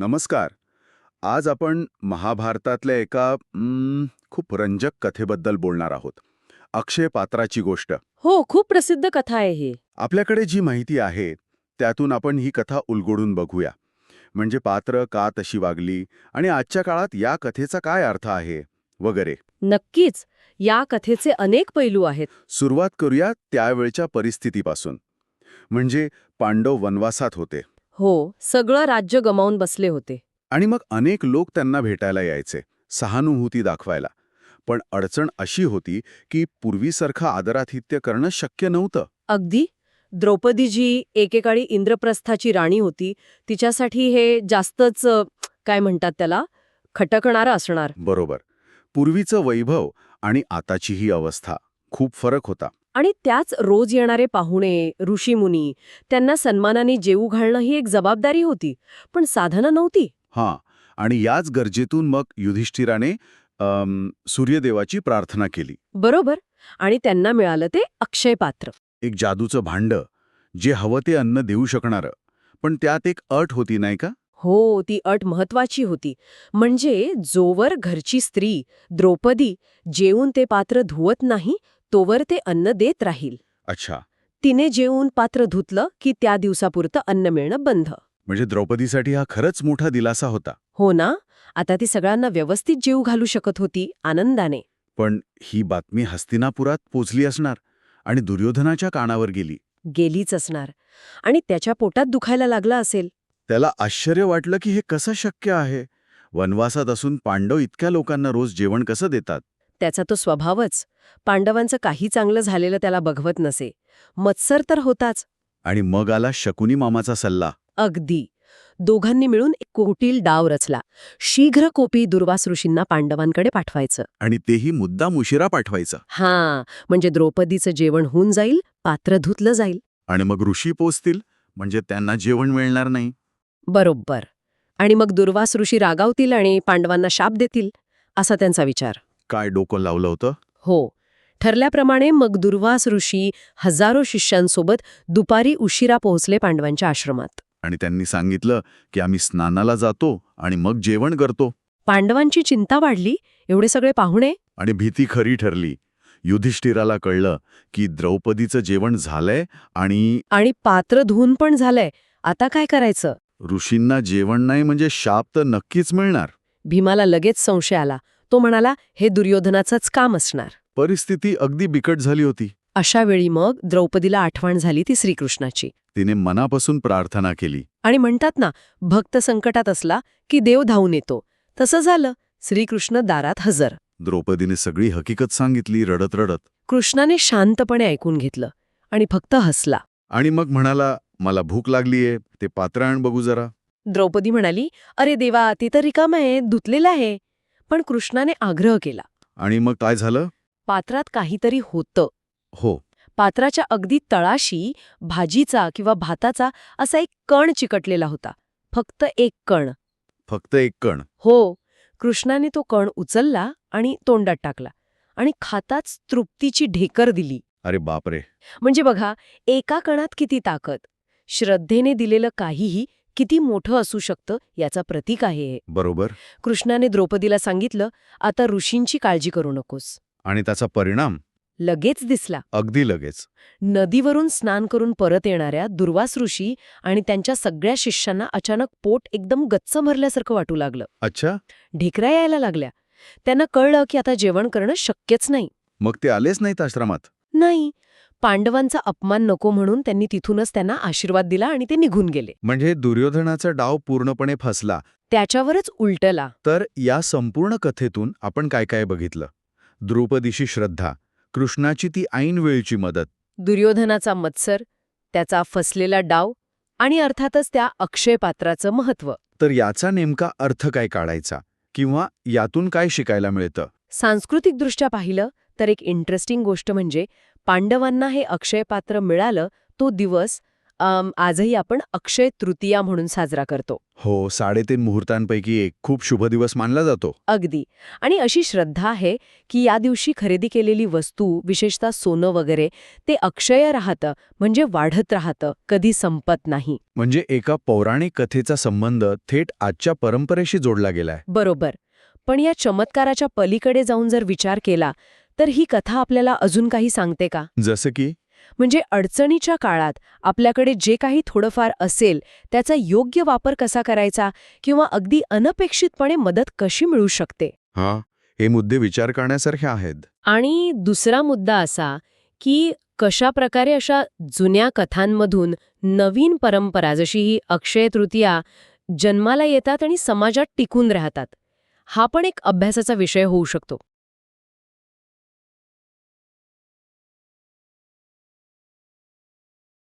नमस्कार. आज आपण महाभारतातल्या एका खूप रंजक कथेबद्दल बोलणार आहोत. अक्षय पात्राची गोष्ट. हो खूप प्रसिद्ध कथा आहे ही. आपल्याकडे जी माहिती आहे त्यातून आपण ही कथा उलगडून बघूया. म्हणजे पात्र का तशी वागली आणि आजच्या काळात या कथेचा काय अर्थ आहे वगैरे. नक्कीच या कथेचे अनेक पैलू आहेत. सुरुवात करूया त्यावेळच्या परिस्थितीपासून. म्हणजे पांडव वनवासात होते. हो सगळं राज्य गमावून बसले होते. आणि मग अनेक लोक त्यांना भेटायला यायचे सहानुभूती दाखवायला. पण अडचण अशी होती की पूर्वीसारखं आदरातिथ्य करणं शक्य नव्हतं. अगदी? द्रौपदी जी एकेकाळी इंद्रप्रस्थाची राणी होती तिच्यासाठी हे जास्तच काय म्हणतात त्याला? खटकणारं असणार. बरोबर. पूर्वीचं वैभव आणि आताची ही अवस्था खूप फरक होता. आणि त्याच रोज येणारे पाहुणे ऋषीमुनी त्यांना सन्मानाने जेवू घालणं ही एक जबाबदारी होती पण साधनं नव्हती. हां आणि याच गरजेतून मग युधिष्ठिराने सूर्यदेवाची प्रार्थना केली. बरोबर आणि त्यांना मिळालं ते अक्षय पात्र एक जादूचं भांडं जे हवं ते अन्न देऊ शकणारं पण त्यात एक अट होती नाही का? हो ती अट महत्वाची होती. म्हणजे जोवर घरची स्त्री द्रौपदी जेवून ते पात्र धुवत नाही तोवर ते अन्न देत राहील. अच्छा. तिने जेवून पात्र धुतलं की त्या दिवसापुरतं अन्न मिळणं बंद. म्हणजे द्रौपदीसाठी हा खरंच मोठा दिलासा होता. हो ना? आता ती सगळ्यांना व्यवस्थित जेव घालू शकत होती आनंदाने. पण ही बातमी हस्तिनापुरात पोचली असणार आणि दुर्योधनाच्या कानावर गेली. गेलीच असणार. आणि त्याच्या पोटात दुखायला लागला असेल. त्याला आश्चर्य वाटलं की हे कसं शक्य आहे? वनवासात असून पांडव इतक्या लोकांना रोज जेवण कसं देतात? त्याचा तो स्वभावच. पांडवांचं काही चांगलं झालेलं त्याला बघवत नसे. मत्सर तर होताच. आणि मग आला शकुनी मामाचा सल्ला. अगदी. दोघांनी मिळून एक कुटील डाव रचला. शीघ्र कोपी दुर्वास ऋषींना पांडवांकडे पाठवायचं. आणि तेही मुद्दाम उशिरा पाठवायचा. हा म्हणजे द्रौपदीचं जेवण होऊन जाईल पात्र धुतलं जाईल. आणि मग ऋषी पोचतील म्हणजे त्यांना जेवण मिळणार नाही. बरोबर. आणि मग दुर्वास ऋषी रागावतील आणि पांडवांना शाप देतील असा त्यांचा विचार. काय डोकं लावलं होतं? हो. ठरल्याप्रमाणे मग दुर्वास ऋषी हजारो शिष्यांसोबत दुपारी उशिरा पोहोचले पांडवांच्या आश्रमात. आणि त्यांनी सांगितलं की आम्ही स्नानाला जातो आणि मग जेवण करतो. पांडवांची चिंता वाढली. एवढे सगळे पाहुणे? आणि भीती खरी ठरली. युधिष्ठिराला कळलं की द्रौपदीचं जेवण झालंय आणि आणि पात्र धुवून पण झालंय. आता काय करायचं? ऋषींना जेवण नाही म्हणजे शाप तर नक्कीच मिळणार. भीमाला लगेच संशय आला. तो म्हणाला हे दुर्योधनाचंच काम असणार. परिस्थिती अगदी बिकट झाली होती. अशा वेळी मग द्रौपदीला आठवण झाली ती श्रीकृष्णाची. तिने मनापासून प्रार्थना केली. आणि म्हणतात ना भक्त संकटात असला की देव धावून येतो. तसं झालं. श्रीकृष्ण दारात हजर. द्रौपदीने सगळी हकीकत सांगितली रडत रडत कृष्णाने शांतपणे ऐकून घेतलं आणि फक्त हसला. आणि मग म्हणाला मला भूक लागलीये ते पात्र आण बघू जरा. द्रौपदी म्हणाली अरे देवा ते तर रिकाम आहे धुतलेलं आहे. पण कृष्णाने आग्रह केला. आणि मग काय झालं? पात्रात काहीतरी होतं. हो. पात्राच्या अगदी तळाशी भाजीचा किंवा भाताचा असा एक कण चिकटलेला होता. फक्त एक कण. फक्त एक कण. हो. कृष्णाने तो कण उचलला आणि तोंडात टाकला आणि खाताच तृप्तीची ढेकर दिली. अरे बापरे. म्हणजे बघा एका कणात किती ताकद. श्रद्धेने दिलेलं काहीही किती मोठं असू शकतं याचा प्रतीक आहे हे. बरोबर. कृष्णाने द्रौपदीला सांगितलं आता ऋषींची काळजी करू नकोस. आणि त्याचा परिणाम? लगेच दिसला. अगदी लगेच. नदीवरून स्नान करून परत येणाऱ्या दुर्वास ऋषी आणि त्यांच्या सगळ्या शिष्यांना अचानक पोट एकदम गच्च भरल्यासारखं वाटू लागलं. अच्छा. ढेकऱ्या यायला लागल्या. त्यांना कळलं की आता जेवण करणं शक्यच नाही. मग ते आलेच नाहीत आश्रमात? नाही. पांडवांचा अपमान नको म्हणून त्यांनी तिथूनच त्यांना आशीर्वाद दिला आणि ते निघून गेले. म्हणजे दुर्योधनाचा डाव पूर्णपणे फसला. त्याच्यावरच उलटला. तर या संपूर्ण कथेतून आपण काय काय बघितलं? द्रौपदीशी श्रद्धा कृष्णाची ती ऐन वेळची मदत. दुर्योधनाचा मत्सर त्याचा फसलेला डाव आणि अर्थातच त्या अक्षय पात्राचं महत्त्व तर याचा नेमका अर्थ काय काढायचा? किंवा यातून काय शिकायला मिळतं? सांस्कृतिकदृष्ट्या पाहिलं तर एक इंटरेस्टिंग गोष्ट म्हणजे पांडवांना हे अक्षय पात्र मिळालं तो दिवस आजही आपण अक्षय तृतीया म्हणून साजरा करतो. हो साडेतीन मुहूर्तांपैकी एक खूप शुभ दिवस मानला जातो. अगदी. आणि अशी श्रद्धा आहे की या दिवशी खरेदी केलेली वस्तू विशेषतः सोनं वगैरे ते अक्षय राहतं म्हणजे वाढत राहतं कधी संपत नाही. म्हणजे एका पौराणिक कथेचा संबंध थेट आजच्या परंपरेशी जोडला गेलाय. बरोबर. पण या चमत्काराच्या पलीकडे जाऊन जर विचार केला तर ही कथा आपल्याला अजून काही सांगते का? जसं की? म्हणजे अडचणीच्या काळात आपल्याकडे जे काही थोडंफार असेल त्याचा योग्य वापर कसा करायचा किंवा अगदी अनपेक्षितपणे मदत कशी मिळू शकते? हा हे मुद्दे विचार करण्यासारखे आहेत. आणि दुसरा मुद्दा असा की कशा प्रकारे अशा जुन्या कथांमधून नवीन परंपरा जशी ही अक्षय तृतीया जन्माला येतात आणि समाजात टिकून राहतात हा पण एक अभ्यासाचा विषय होऊ शकतो.